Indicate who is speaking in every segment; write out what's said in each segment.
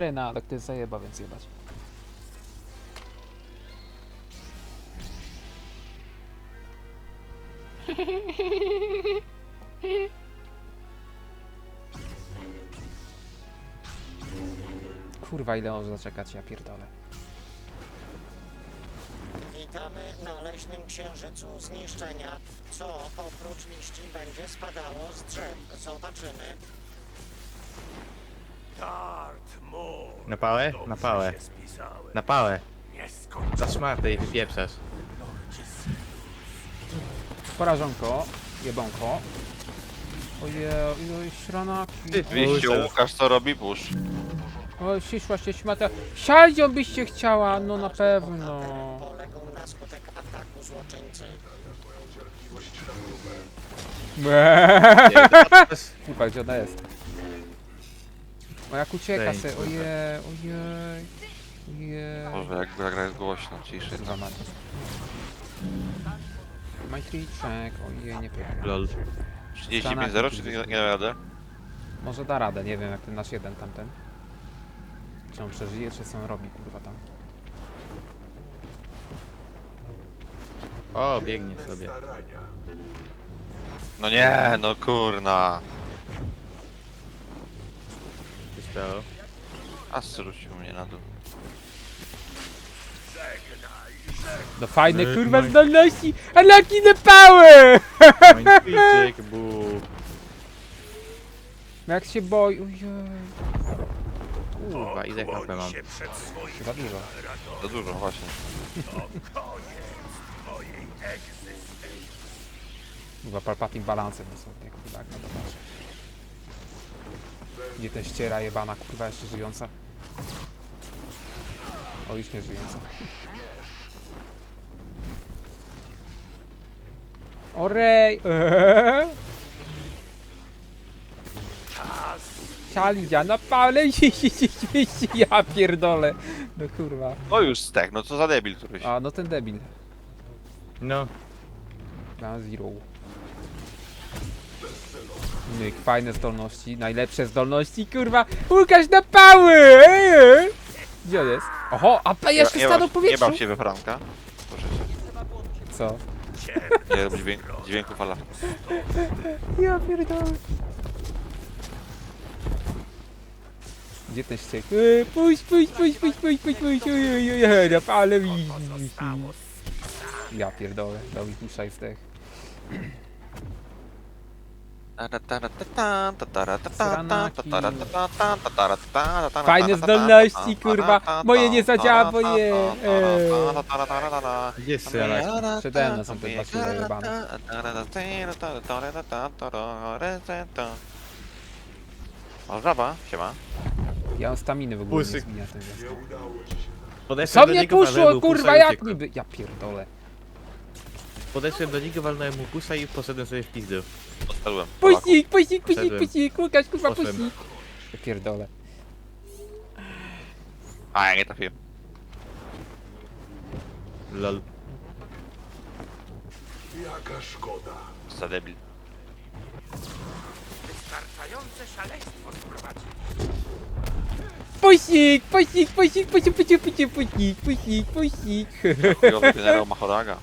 Speaker 1: Rena, ale ktoś zajeba, więc jebać. Kurwa, ile można czekać, ja pierdolę.
Speaker 2: Witamy na leśnym księżycu zniszczenia. Co oprócz liści będzie spadało z drzew? Zobaczymy.
Speaker 3: Dart Moor.
Speaker 4: Na pałę?
Speaker 3: Dobrze
Speaker 4: Na pałę.
Speaker 3: się spisałem.
Speaker 4: Na pałę. Za szmatę i wypieprzasz.
Speaker 1: Porażonko, jebonko. Oje, oj, śranaki.
Speaker 4: Ty, Push.
Speaker 5: Łukasz co robi? Push.
Speaker 1: Oj, przyszła się śmata. Siadzią byście chciała, no na pewno.
Speaker 2: Poległ na skutek ataku złoczyńcy.
Speaker 1: Kurwa, gdzie ona jest? O jak ucieka se, ojej, ojej. Ojej.
Speaker 5: Może jak gra, jest głośno, ciszy.
Speaker 1: Kurwa mać. Majtriczek, ojej, nie pewnie.
Speaker 4: Lol.
Speaker 5: 35-0 czy nie, nie da radę?
Speaker 1: Może da radę, nie wiem jak ten nasz jeden tamten. Czy on przeżyje, czy co on robi, kurwa tam.
Speaker 4: O, biegnie sobie.
Speaker 5: No nie, no kurna.
Speaker 4: Stało?
Speaker 5: A zrzucił mnie na dół.
Speaker 1: No fajne
Speaker 4: My-
Speaker 1: kurwa
Speaker 4: my-
Speaker 1: zdolności! The power!
Speaker 4: Mindfreaczyk, bu.
Speaker 1: No jak się boi, ojej.
Speaker 4: Kurwa, ile HP mam?
Speaker 3: się przed swoim
Speaker 1: Za dużo.
Speaker 5: Za dużo, właśnie.
Speaker 1: Kurwa Palpatine balansem sobie, kurwa jak na to patrzę. Gdzie ten ściera jebana, kurwa jeszcze żyjąca? O, już nie żyjąca. Orej! Eee. Sialidzia, na pale, ja pierdolę. No kurwa.
Speaker 5: No już stek, no co za debil któryś.
Speaker 1: A, no ten debil.
Speaker 4: No,
Speaker 1: Na zero. Myk, fajne zdolności, najlepsze zdolności, kurwa! Łukasz na pały! Gdzie on jest? Oho, a pa jeszcze stanął w powietrzu!
Speaker 5: nie bał się we Franka. Proszę cię.
Speaker 1: Co?
Speaker 5: Nie rób dźwięk, dźwięków ala.
Speaker 1: Ja pierdolę. Gdzie ten ściek? Eee, Puść, puść, puść, puść, puść, puść, puść, oj, oj, oj, na pale mi. Ja pierdolę, dał mi pusza i zdech. Fajne zdolności, kurwa. Moje nie zadziała, bo je.
Speaker 4: Jest strzelać?
Speaker 5: Przede
Speaker 1: mną są te dwa kule jebane.
Speaker 5: O, siema.
Speaker 1: Ja mam staminy w ogóle nie zmienia.
Speaker 4: Podeszłem
Speaker 1: Co mnie puszło, kurwa, jak niby? Ja pierdolę.
Speaker 4: Podeszłem do niego, walnąłem mu pusa i poszedłem sobie w pizdę.
Speaker 5: Odpadłem.
Speaker 1: Puścik, puścik, puścik, puścik, Łukasz, kurwa, puścik. Ja pierdolę.
Speaker 5: A, ja nie trafiłem.
Speaker 4: Lol.
Speaker 5: Co za debil.
Speaker 3: Wystarczające szaleństwo sprowadził.
Speaker 1: Puścik, puścik, puścik, puścik, puścik, puścik, puścik, puścik, puścik.
Speaker 5: Chujowy generał Machoraga.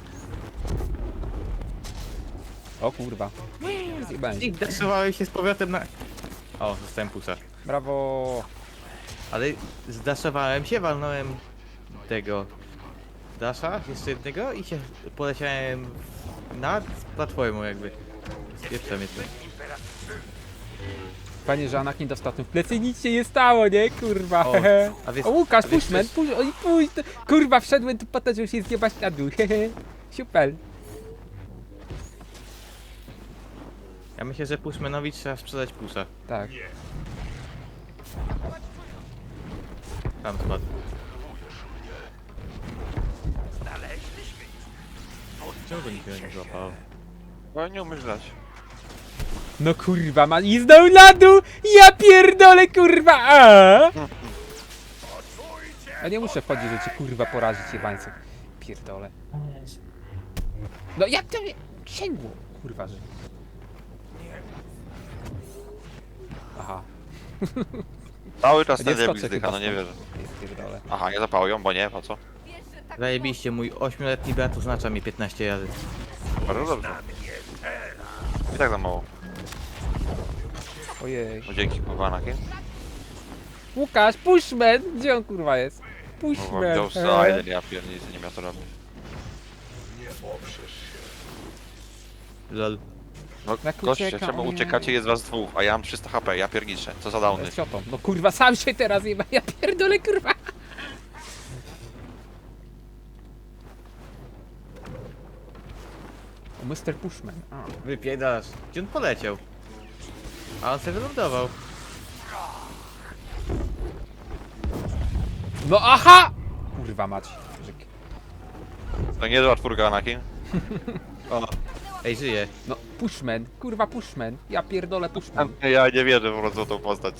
Speaker 1: O kurwa. Zjebałem się.
Speaker 4: I daszowałem się z powrotem na... O, zostałem pusa.
Speaker 1: Brawo.
Speaker 4: Ale zdaszowałem się, walnąłem tego dasza, jeszcze jednego i się poleciałem nad platformą jakby. Jeszcze mnie tu.
Speaker 1: Panie, że Anakin dostał w plecy nic się nie stało, nie? Kurwa.
Speaker 4: O, a wiesz-
Speaker 1: o Łukasz,
Speaker 4: a wiesz,
Speaker 1: puść men,
Speaker 4: coś-
Speaker 1: puść, oj, puść. Kurwa, wszedłem tu po to, żeby się zjebać na dół. hehe. Super.
Speaker 4: Ja myślę, że Pushmanowi trzeba sprzedać pusa.
Speaker 1: Tak.
Speaker 4: Tam spadł.
Speaker 3: Znaleźliśmy.
Speaker 4: Czemu go nikt nie złapał?
Speaker 5: Bo nie umiesz grać.
Speaker 1: No kurwa, man i zdał na dół. Ja pierdolę, kurwa. A, a nie muszę wchodzić, że cię kurwa porazić, jebańcu. Pierdolę. No jak to mnie sięgło? Kurwa, że... Aha.
Speaker 5: Cały czas
Speaker 1: Nie
Speaker 5: ten debil zdycha, no nie wierzę.
Speaker 1: Pierdolę.
Speaker 5: Aha, nie zapał ją, bo nie, po co?
Speaker 4: Zajebiście, mój 8-letni brat oznacza mi 15 razy.
Speaker 5: Bardzo dobrze. I tak za mało.
Speaker 1: Ojej.
Speaker 5: No dzięki, kurwa, Anakin.
Speaker 1: Łukasz, pushman! Gdzie on kurwa jest?
Speaker 5: No,
Speaker 1: Pushman.
Speaker 5: wziął
Speaker 1: Eee.
Speaker 5: Silent, ja pierdolę, nie miał to robić.
Speaker 4: Lol.
Speaker 5: No,
Speaker 1: Jak
Speaker 5: goście,
Speaker 1: ucieka,
Speaker 5: czemu
Speaker 1: ojej.
Speaker 5: uciekacie, jest was dwóch, a ja mam 300 HP, ja pierniczę. Co za downy.
Speaker 1: Ciotą. No kurwa, sam się teraz jeba. Ja pierdolę kurwa. O, Mr. Pushman. A.
Speaker 4: Wypiedasz. Gdzie on poleciał? A on sobie wylądował.
Speaker 1: No aha! Kurwa mać.
Speaker 5: To nie zła czwórka, Anakin. O,
Speaker 4: Ej, żyje.
Speaker 1: No, Pushman. Kurwa, Pushman. Ja pierdolę Pushman.
Speaker 5: ja nie wierzę po prostu w tą postać.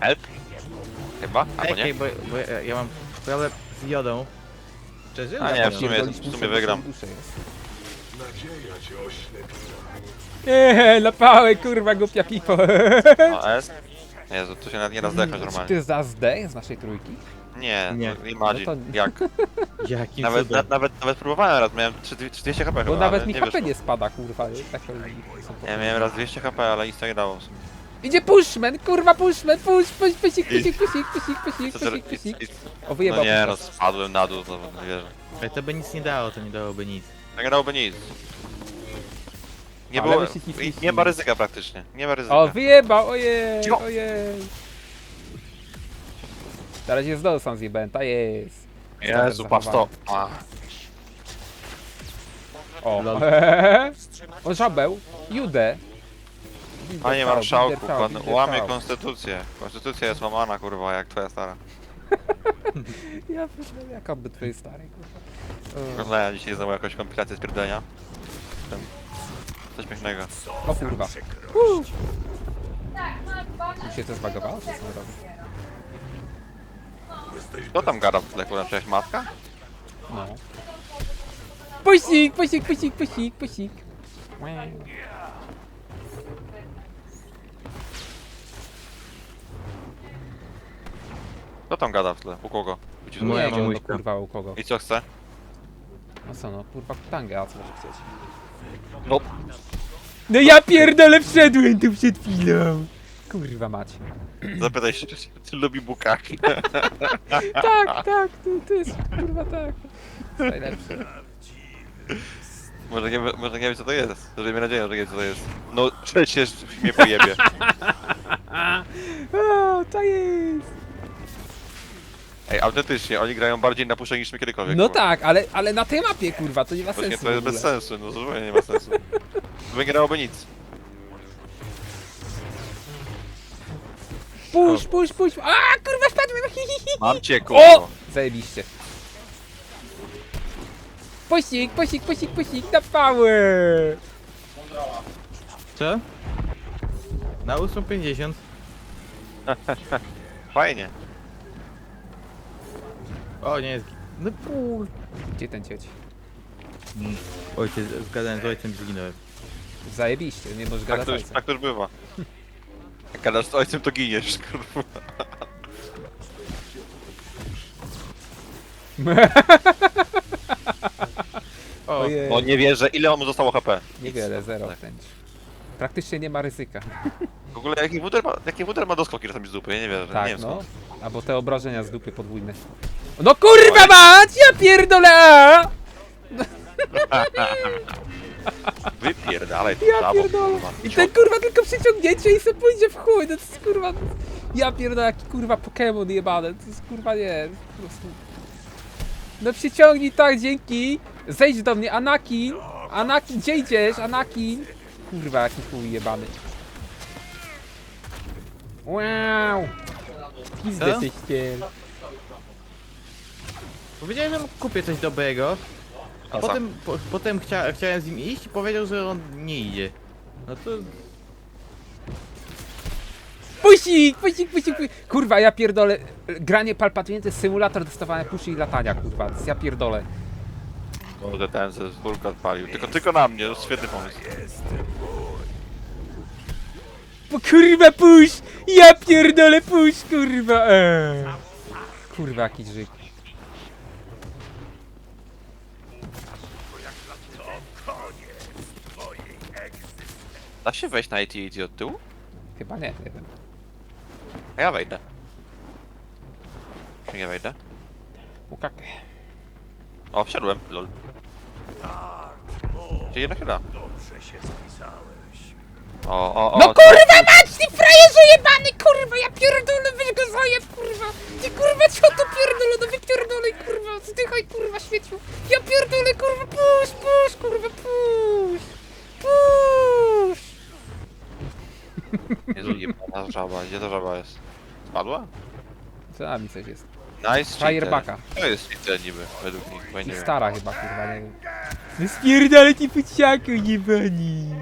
Speaker 5: Help? Chyba? Albo
Speaker 4: Ej,
Speaker 5: nie?
Speaker 4: bo, bo ja, ja mam problem z jodą. Przeżyłem?
Speaker 5: A nie, w sumie-
Speaker 1: Pierdolić
Speaker 5: w sumie
Speaker 1: bo
Speaker 5: wygram.
Speaker 1: są dusze jest. Eee, lapałe, kurwa, głupia pipo.
Speaker 5: S? Jezu, tu się nawet nie da zdechnąć
Speaker 1: Czy
Speaker 5: normalnie.
Speaker 1: ty jest za z naszej trójki?
Speaker 5: Nie,
Speaker 4: Nie.
Speaker 5: nie. imagine.
Speaker 1: No to-
Speaker 5: Jak?
Speaker 4: Jakim
Speaker 5: Nawet, na,
Speaker 4: cudem?
Speaker 5: nawet, nawet próbowałem raz, miałem 3 200 HP
Speaker 1: Bo
Speaker 5: chyba,
Speaker 1: nawet
Speaker 5: ale
Speaker 1: mi
Speaker 5: nie
Speaker 1: HP
Speaker 5: wyszło.
Speaker 1: nie spada, kurwa. Tak to są
Speaker 5: Ja miałem raz 200 HP, ale nic to nie dało.
Speaker 1: Idzie Pushman, kurwa, Pushman, push, push, pusik, pusik, pusik, pusik, pusik,
Speaker 5: Co
Speaker 1: pusik, pusik.
Speaker 5: i-
Speaker 1: O,
Speaker 5: No
Speaker 1: wyjebał
Speaker 5: nie,
Speaker 1: mi
Speaker 5: no spadłem na dół, to nie wierzę.
Speaker 4: Ale to by nic nie dało, to nie dałoby nic.
Speaker 5: To nie dałoby nic. Nie
Speaker 1: Ale
Speaker 5: było,
Speaker 1: nic nie
Speaker 5: nie ma ryzyka praktycznie, nie ma ryzyka.
Speaker 1: O, wyjebał, ojej,
Speaker 5: Cicho.
Speaker 1: ojej. Teraz jest znowu sam zjebałem, ta jest.
Speaker 5: Jezu, patrz to. A,
Speaker 1: O, o żabeł, Judę.
Speaker 5: Panie marszałku, pan łamie konstytucję. Konstytucja jest łamana, kurwa, jak twoja stara.
Speaker 1: Ja pierdolę, jak oby twojej starej, kurwa. O,
Speaker 5: Oglądałem dzisiaj znowu jakąś kompilację spierdolenia. Tym. Coś pięknego.
Speaker 1: O kurwa. Mi się to zbagowało, co on robi?
Speaker 5: Kto tam gada w tle, kurwa, przecież matka?
Speaker 1: No. Pusik, pusik, pusik, pusik, pusik.
Speaker 5: Kto tam gada w tle? U kogo? Uci-
Speaker 1: Nie
Speaker 4: Moja
Speaker 1: wiem, no
Speaker 4: mamuśka.
Speaker 1: kurwa u kogo.
Speaker 5: I co chce?
Speaker 1: No co no, kurwa tangę, a co może chcieć?
Speaker 5: No,
Speaker 1: No ja pierdolę wszedłem tu przed chwilą. Kurwa mać.
Speaker 5: zapytaj się, czy, czy lubi bukaki.
Speaker 1: Tak, tak, to, to jest kurwa tak. Najlepsze.
Speaker 5: Może nie, wie- może nie wiem co to jest. Mieć nadzieję, że wie co to jest. No przecież mnie pojebie.
Speaker 1: O, to jest.
Speaker 5: Ej, autentycznie, oni grają bardziej na puszek niż my kiedykolwiek.
Speaker 1: No
Speaker 5: kurwa.
Speaker 1: tak, ale, ale na tej mapie kurwa, to nie ma
Speaker 5: Właśnie
Speaker 1: sensu
Speaker 5: to jest
Speaker 1: w ogóle.
Speaker 5: bez sensu, no zupełnie nie ma sensu. To by nie nic.
Speaker 1: Push, push, push. A kurwa spadłem. Hi, hi, hi.
Speaker 5: Mam cię,
Speaker 1: O!
Speaker 5: kurwa.
Speaker 1: Zajebiście. Pusik, pusik, pusik, pusik, na power.
Speaker 4: Co? Na 8.50.
Speaker 5: Fajnie.
Speaker 4: O, nie jest. No pół.
Speaker 1: Gdzie ten cieć?
Speaker 4: Ojciec, zgadałem z ojcem zginąłem.
Speaker 1: Zajebiście, nie możesz
Speaker 5: Tak
Speaker 1: gadać
Speaker 5: to, już, tak to już bywa. Jak gadasz z ojcem, to giniesz, kurwa.
Speaker 4: O,
Speaker 1: Ojej.
Speaker 5: No nie wierzę, ile mu zostało HP?
Speaker 1: Niewiele, zero
Speaker 5: Tak.
Speaker 1: wręcz. Praktycznie nie ma ryzyka.
Speaker 5: W ogóle jaki wuder ma, jaki wuder ma doskoki czasami z dupy, ja nie wierzę, nie
Speaker 1: Tak,
Speaker 5: wiem
Speaker 1: no.
Speaker 5: skąd.
Speaker 1: Albo te obrażenia z dupy podwójne. No kurwa mać! Ja pierdolę!
Speaker 5: Wypierdalaj to
Speaker 1: Ja pierdolę!
Speaker 5: kurwa.
Speaker 1: I ten kurwa tylko przyciągnięcie i se pójdzie w chuj, no to jest kurwa... Ja pierdolę, jaki kurwa Pokémon jebany, to jest kurwa nie, po prostu... No przyciągnij tak, dzięki! Zejdź do mnie, Anakin! Anakin, gdzie idziesz, Anakin? Kurwa, jaki chuj jebany. Wow! Pizdę
Speaker 4: Co? Powiedziałem, że kupię coś dobrego. A
Speaker 5: A co?
Speaker 4: potem, po, potem chcia, chciałem z nim iść i powiedział, że on nie idzie. No to
Speaker 1: Pusik, pusik, pusik, pusik. Kurwa, ja pierdolę. Granie Palpatine to jest symulator dostawania puszy i latania, kurwa. To jest ja pierdolę.
Speaker 5: Kurde, ten ze spórka odpalił. Tylko, tylko na mnie, to świetny pomysł.
Speaker 1: Po, kurwa, puść! Ja pierdolę, puść, kurwa! Eee. Kurwa, jaki żyk.
Speaker 5: Da się wejść na AT&T od tyłu?
Speaker 1: Chyba nie, nie wiem.
Speaker 5: A ja wejdę. Czy nie wejdę?
Speaker 1: Ukake.
Speaker 5: O, wsiadłem, lol. Gdzie jednak się da?
Speaker 3: Dobrze się spisałeś.
Speaker 5: O, o, o.
Speaker 1: No kurwa mać, ty frajerze jebany, kurwa, ja pierdolę, weź go zajeb, kurwa. Ty kurwa, co to pierdolę, no wypierdolej, kurwa, zdychaj, kurwa, świeciu. Ja pierdolę, kurwa, puść, puść, kurwa, puść. Puść.
Speaker 5: Jezu, jebana żaba. Gdzie ta żaba jest? Spadła?
Speaker 1: Za nami coś jest.
Speaker 5: Nice
Speaker 1: Firebacka.
Speaker 5: To jest cheater niby, według nich, bo ja nie wiem.
Speaker 1: stara chyba, kurwa, nie wiem. No spierdolę ci puciaku, jebani.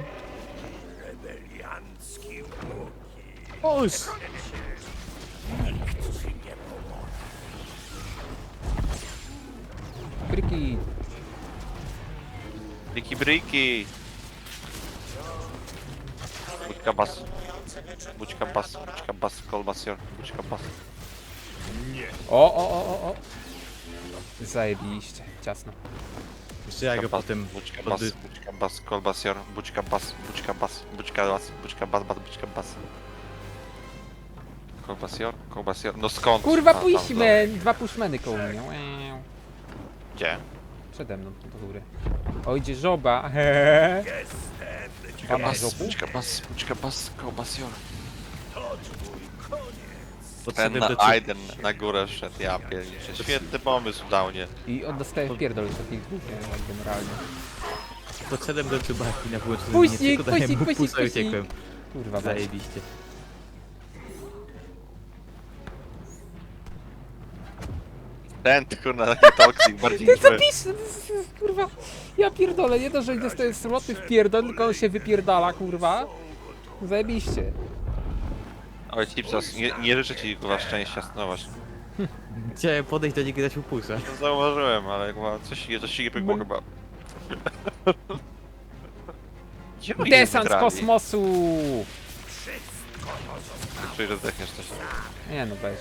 Speaker 4: Oż!
Speaker 1: Kryki.
Speaker 5: Briki, briki! Bućka bas. Bućka bas, bućka bas, kolbasior, bućka bas.
Speaker 1: O, o, o, o, o. Zajebiście, ciasno.
Speaker 4: Jeszcze ja go
Speaker 5: bas,
Speaker 4: potem
Speaker 5: Bućka bas,
Speaker 4: oddy-
Speaker 5: bućka bas, kolbasior, bućka bas, bućka bas, bućka bas, bućka bas, bas, bućka bas. Kolbasior, kolbasior, no skąd?
Speaker 1: Kurwa,
Speaker 5: A, tam,
Speaker 1: dwa pushmeny koło mnie.
Speaker 5: Gdzie?
Speaker 1: Przede mną, do góry. O, idzie żoba. Hehehe.
Speaker 3: Jestem.
Speaker 1: Pana
Speaker 5: Bas, bućka bas, bućka bas, kolbasior.
Speaker 3: Koniec.
Speaker 5: Ten
Speaker 4: podszedłem
Speaker 5: na
Speaker 4: do ciebie.
Speaker 5: Aiden na górę szedł, ja pierniczę. Świetny pomysł dał, nie?
Speaker 1: I on dostaje pierdol już od nich dwóch, nie? Tak generalnie.
Speaker 4: Podszedłem do czubaki na mu
Speaker 1: puścik,
Speaker 4: pusa i
Speaker 1: puścik.
Speaker 4: uciekłem.
Speaker 1: Kurwa.
Speaker 4: Zajebiście.
Speaker 5: Ten, kurna, taki toksik, bardziej
Speaker 1: Ty
Speaker 5: niż
Speaker 1: co
Speaker 5: my.
Speaker 1: pisz? To jest- jest, Kurwa, ja pierdolę, nie to, że dostaje sroty w pierdol, tylko on się wypierdala, kurwa. Zajebiście.
Speaker 5: Oj, Cipsas, nie, nie życzę ci kurwa szczęścia, no właśnie.
Speaker 4: Chciałem podejść do niego i dać mu pusa.
Speaker 5: To zauważyłem, ale chyba coś, coś się nie pykło chyba. Gdzie oni
Speaker 1: Desant z
Speaker 5: wygrali?
Speaker 1: kosmosu!
Speaker 5: Czuję, że zdechniesz coś.
Speaker 1: Nie no, weź.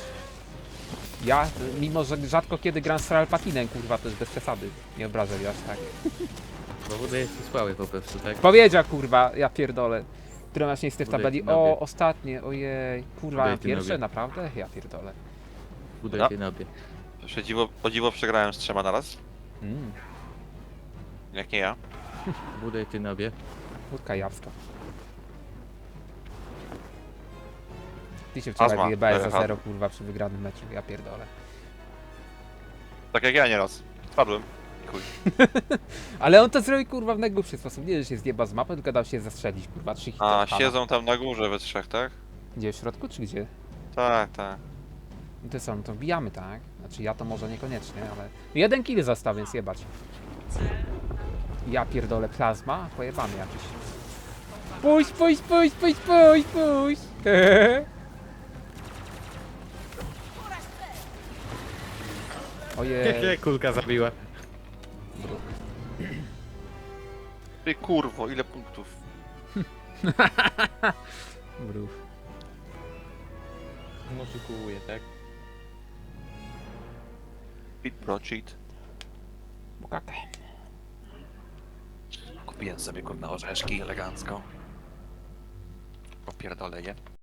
Speaker 1: Ja, mimo że rzadko kiedy gram z Palpatinem, kurwa, to jest bez przesady. Nie obrażę aż tak.
Speaker 4: Bo jest słaby po prostu, tak?
Speaker 1: Powiedział, kurwa, ja pierdolę. Które masz miejsce w tabeli? O, ostatnie, ojej. Kurwa,
Speaker 4: ty
Speaker 1: pierwsze, naprawdę? Ja pierdolę.
Speaker 4: Budaj
Speaker 5: No.
Speaker 4: się na obie.
Speaker 5: Jeszcze dziwo, o dziwo przegrałem z trzema naraz.
Speaker 1: Mm,
Speaker 5: Jak nie ja.
Speaker 4: Budaj ty na obie.
Speaker 1: łódka jawska. Ty się wczoraj
Speaker 5: Azma,
Speaker 1: wyjebałeś za zero, kurwa, przy wygranym meczu, ja pierdolę.
Speaker 5: Tak jak ja nieraz. Spadłem. Chuj.
Speaker 1: Ale on to zrobił, kurwa, w najgłupszy sposób. Nie, że się zjeba z mapy, tylko dał się zastrzelić, kurwa, trzy hity.
Speaker 5: A,
Speaker 1: od pana.
Speaker 5: siedzą tam na górze we trzech, tak?
Speaker 1: Gdzie, w środku, czy gdzie?
Speaker 5: Tak, tak.
Speaker 1: No to no to wbijamy, tak? Znaczy ja to może niekoniecznie, ale... Jeden kill został, więc jebać. Ja pierdolę plazma, pojebany jakiś. Puść, puść, puść, puść, puść, puść! Ojej,
Speaker 4: Kulka zabiła.
Speaker 5: Ty kurwo, ile punktów?
Speaker 1: brów.
Speaker 4: No szykuję, tak?
Speaker 5: Pit Pro Cheat. Kupiłem sobie kurna orzeszki elegancko. Popierdolę je.